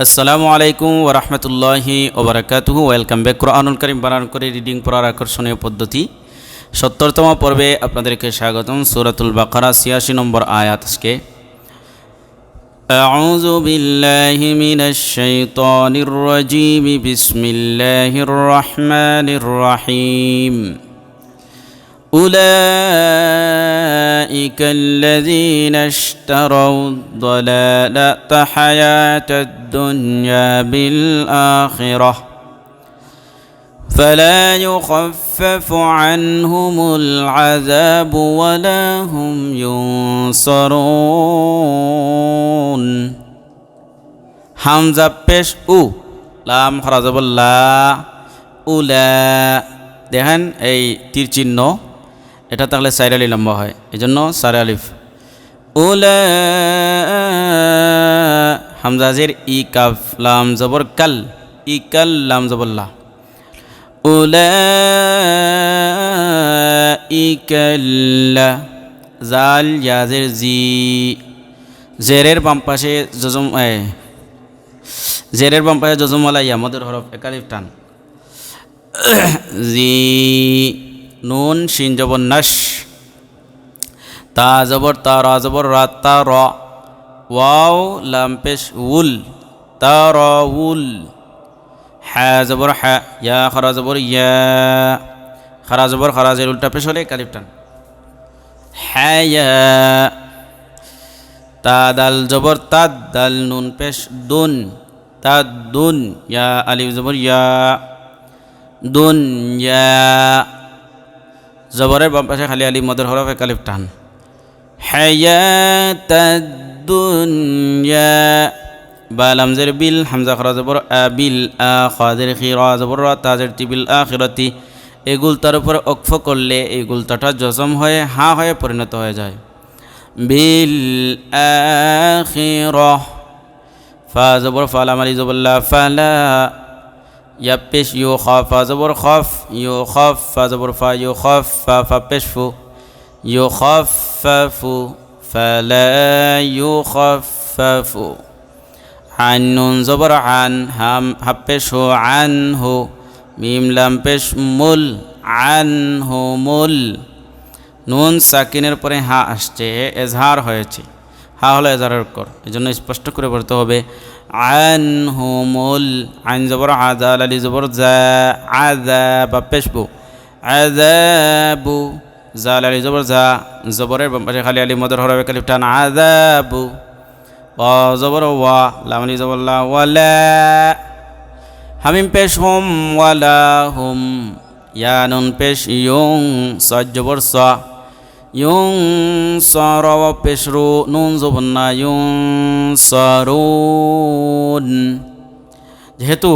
আসসালামু আলাইকুম ওরহমতুল্লাহি ওবরাকাতুহু ওয়েলকাম ব্যাক কোরআনুল করিম বানান করে রিডিং পড়ার আকর্ষণীয় পদ্ধতি সত্তরতম পর্বে আপনাদেরকে স্বাগতম সূরাতুল বাকারা ছিয়াশি নম্বর আয়াত আজকে أعوذ بالله من الشيطان الرجيم بسم الله الرحمن الرحيم أولئك الذين اشتروا الضلالة حياة الدنيا بالآخرة فلا يخفف عنهم العذاب ولا هم ينصرون হামজা পেশ উ লাম খরাজবল্লা উলা দেখেন এই তীর চিহ্ন এটা তাহলে সাইর আলি লম্বা হয় এই জন্য সারে আলিফ। উলা হামজাজের ই কাফ লাম জবর কাল, ই কাল লাম জবল্লা উলা ই কাল্লা জাল ইয়াজের জি, জেরের বাম পাশে যজম জেরের বাম পাশে যজমওয়ালা ইয়া মদের হরফ একালিফ টান। জি নুন শিন জবর নশ। তা জবর, তা র জবর, রা, তা র। ওয়াও, লাম, পেশ, উল, তা র, উল। হ্যাঁ জবর হ্যাঁ ইয়া, খরা জবর, ইয়া। খরা জবর খরাজের উল্টা পেশ হলে কালিফ টান। হ্যাঁ ইয়া। তা দাল জবর তাদ দাল নুন, পেশ, দুন। তা দুন, ইয়া, আলিফ জবর, ইয়া। দুনিয়া জবরের বাম পাশে খালি আলি মদের হরফ একালিফ টান। লামজের বিল, হামজা খরা জবর আবিল আ খাজের খিরা জবর তাজের টিবিল আখিরাতি। এই গুলতার উপর অক্ষ করলে এই গুলতাটা জজম হয়ে, হা হয়ে পরিণত হয়ে যায়। বিল আখিরাহ ফা জবর, ফালাম আলি জবল্লা ফালা یا پیش یو خاف فا زبر خاف یو خاف فا زبر فا یو خاف فا فا پیش فو یو خفف فلا يخفف عن نون زبر عن هم حبش عنه মিম লাম পেশ মুল আনহু মুল নুন সাকিনের পরে হা আসছে এজহার হয়েছে হা হলো এজহারের কর। এই জন্য স্পষ্ট করে বলতে হবে, আনহুমুল আইন জবর আদা আলি জবর জা আদা বা পেশবু। আদাবু জাল আলি জবর জা জবরের খালি আলি মদর হরবে কালিফ টান আদাবু ও জবর ওয়া, লাম আলি জবর লা ওয়ালা হামিম পেশ হুম ওয়ালা হুম। ইয়ানুন পেশ ইয়ুং সজ জবর সা। ইয়ুং সর পেশরু নুন জবন্না ইয়ুং সরুন যেহেতু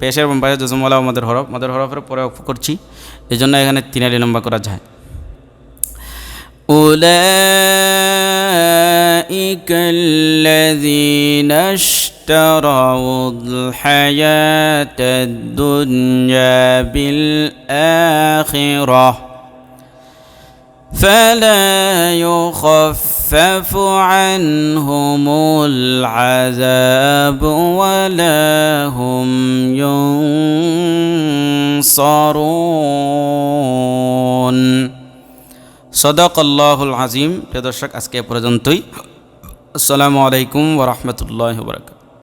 পেশের পাশে জজমওয়ালা আমাদের হরফ আমাদের হরফের পরে অক্ষ করছি এই জন্য এখানে তিনালি লম্বা করা যায় أولئك الذين اشتروا الحياة الدنيا بالآخرة فلا يخفف عنهم العذاب ولا هم ينصرون صدق الله العظيم প্রিয় দর্শক আজকে এ পর্যন্তই আসসালামু আলাইকুম ওরহমতুল্লাহ বরকাত